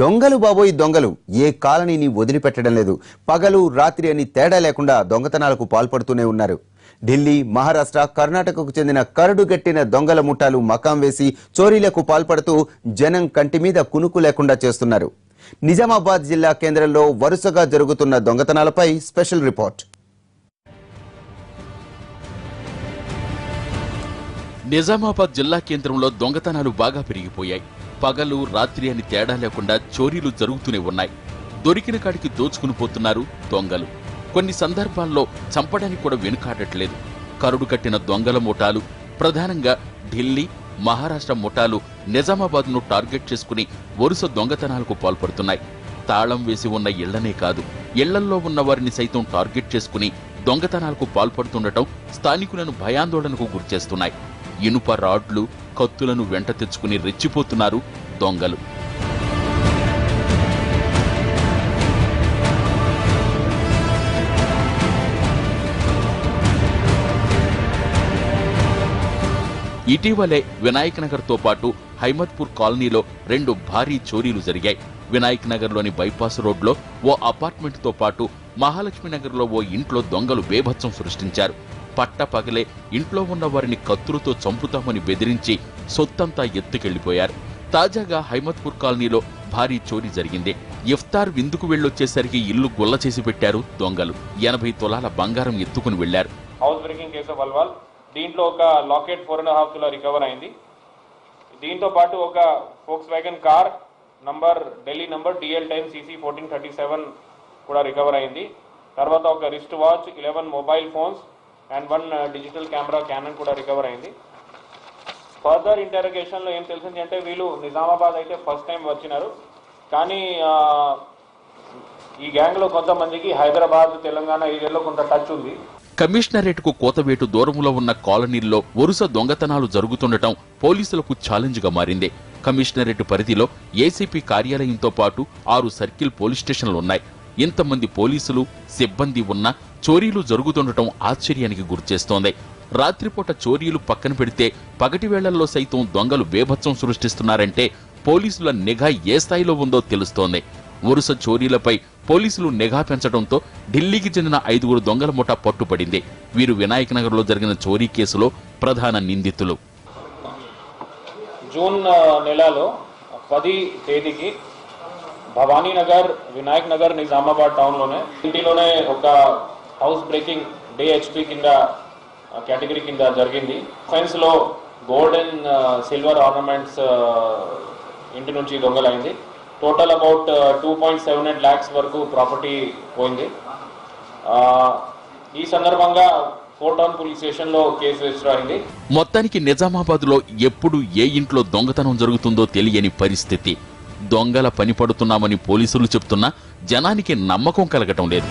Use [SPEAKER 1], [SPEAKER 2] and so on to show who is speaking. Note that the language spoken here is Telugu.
[SPEAKER 1] దొంగలు బాబోయ్ దొంగలు. ఏ కాలనీని వదిలిపెట్టడం లేదు. పగలు రాత్రి అని తేడా లేకుండా దొంగతనాలకు పాల్పడుతూనే ఉన్నారు. ఢిల్లీ మహారాష్ట్ర కర్ణాటకకు చెందిన కరడుగట్టిన దొంగల ముఠాలు మకాం వేసి చోరీలకు పాల్పడుతూ జనం కంటి మీద కునుకు లేకుండా చేస్తున్నారు. నిజామాబాద్ జిల్లా కేంద్రంలో వరుసగా జరుగుతున్న దొంగతనాలపై స్పెషల్ రిపోర్ట్.
[SPEAKER 2] నిజామాబాద్ జిల్లా కేంద్రంలో దొంగతనాలు బాగా పెరిగిపోయాయి. పగలు రాత్రి అని తేడా లేకుండా చోరీలు జరుగుతూనే ఉన్నాయి. దొరికిన కాడికి దోచుకుని పోతున్నారు దొంగలు. కొన్ని సందర్భాల్లో చంపడానికి కూడా వెనుకాడట్లేదు. కరుడు కట్టిన దొంగల ముఠాలు ప్రధానంగా ఢిల్లీ మహారాష్ట్ర ముఠాలు నిజామాబాద్ను టార్గెట్ చేసుకుని వరుస దొంగతనాలకు పాల్పడుతున్నాయి. తాళం వేసి ఉన్న ఇళ్ళనే కాదు ఇళ్ళల్లో ఉన్న వారిని సైతం టార్గెట్ చేసుకుని దొంగతనాలకు పాల్పడుతుండటం స్థానికులను భయాందోళనకు గురిచేస్తున్నాయి. ఇనుప రాడ్లు కత్తులను వెంట తెచ్చుకుని రెచ్చిపోతున్నారు దొంగలు. ఇటీవలే వినాయక్ నగర్తో పాటు హైమత్పూర్ కాలనీలో రెండు భారీ చోరీలు జరిగాయి. వినాయక్ నగర్లోని బైపాస్ రోడ్లో ఓ అపార్ట్మెంట్తో పాటు మహాలక్ష్మీనగర్లో ఓ ఇంట్లో దొంగలు బేభత్సం సృష్టించారు. పట్ట పగలే ఇంట్లో ఉన్న వారిని కత్తులతో చంపుతామని బెదిరించి సొత్తంతా ఎత్తుకెళ్ళిపోయారు తాజాగా హైమత్పూర్ కాలనీలో భారీ చోరీ జరిగింది. ఇఫ్తార్ విందుకు వెళ్ళొచ్చేసరికి ఇల్లు గుల్ల చేసి పెట్టారు దొంగలు. ఎనభై తులాల బంగారం ఎత్తుకుని వెళ్ళారు
[SPEAKER 3] హౌస్ బ్రేకింగ్ కేసు అల్వాల్. దీంట్లో ఒక లాకెట్ ఫోర్ అండ్ హాఫ్ తులా రికవర్ అయింది. దీంతో పాటు ఒక Volkswagen car number Delhi number DL time CC fourteen thirty seven కూడా రికవర్ అయింది. తర్వాత ఒక wrist watch eleven mobile phones and one digital camera Canon కూడా రికవర్ అయింది. ఫర్దర్ ఇంటరగేషన్లో ఏం తెలిసింది అంటే వీళ్ళు నిజామాబాద్ అయితే ఫస్ట్ టైం వచ్చినారు. కానీ ఈ గ్యాంగ్లో కొంతమందికి హైదరాబాద్ తెలంగాణ ఏరియాలో కొంత టచ్ ఉంది.
[SPEAKER 2] కమిషనరేట్కు కోతవేటు దూరంలో ఉన్న కాలనీల్లో వరుస దొంగతనాలు జరుగుతుండటం పోలీసులకు ఛాలెంజ్గా మారింది. కమిషనరేట్ పరిధిలో ఏసీపీ కార్యాలయంతో పాటు ఆరు సర్కిల్ పోలీస్ స్టేషన్లు ఉన్నాయి. ఇంతమంది పోలీసులు సిబ్బంది ఉన్నా చోరీలు జరుగుతుండటం ఆశ్చర్యానికి గురిచేస్తోంది. రాత్రిపూట చోరీలు పక్కన పెడితే పగటి వేళల్లో సైతం దొంగలు బేభత్సం సృష్టిస్తున్నారంటే పోలీసుల నిఘా ఏ స్థాయిలో ఉందో తెలుస్తోంది. వరుస చోరీలపై పోలీసులు నిఘా పెంచడంతో ఢిల్లీకి చెందిన ఐదుగురు దొంగల ముఠా పట్టుపడింది. వీరు వినాయక నగర్లో జరిగిన చోరీ కేసులో ప్రధాన నిందితులు.
[SPEAKER 3] జూన్ నెలలో పది తేదీకి భవానీ నగర్ వినాయక్ నగర్ నిజామాబాద్ టౌన్లోనే ఇంటిలోనే ఒక హౌస్ బ్రేకింగ్ డిహెచ్పి కింద కేటగిరీ కింద జరిగింది ఫెన్స్లో గోల్డ్ అండ్ సిల్వర్ ఆర్నమెంట్స్ ఇంటి నుంచి దొంగలైంది. Total about two point seven eight lakhs వరకు ప్రాపర్టీ పోయింది. ఈ సందర్భంగా ఫోర్టౌన్ పోలీస్ స్టేషన్లో కేసు రిజిస్టర్ అయింది.
[SPEAKER 2] మొత్తానికి నిజామాబాద్లో ఎప్పుడు ఏ ఇంట్లో దొంగతనం జరుగుతుందో తెలియని పరిస్థితి. దొంగల పని పడుతున్నామని పోలీసులు చెప్తున్నా జనానికి నమ్మకం కలగటం లేదు.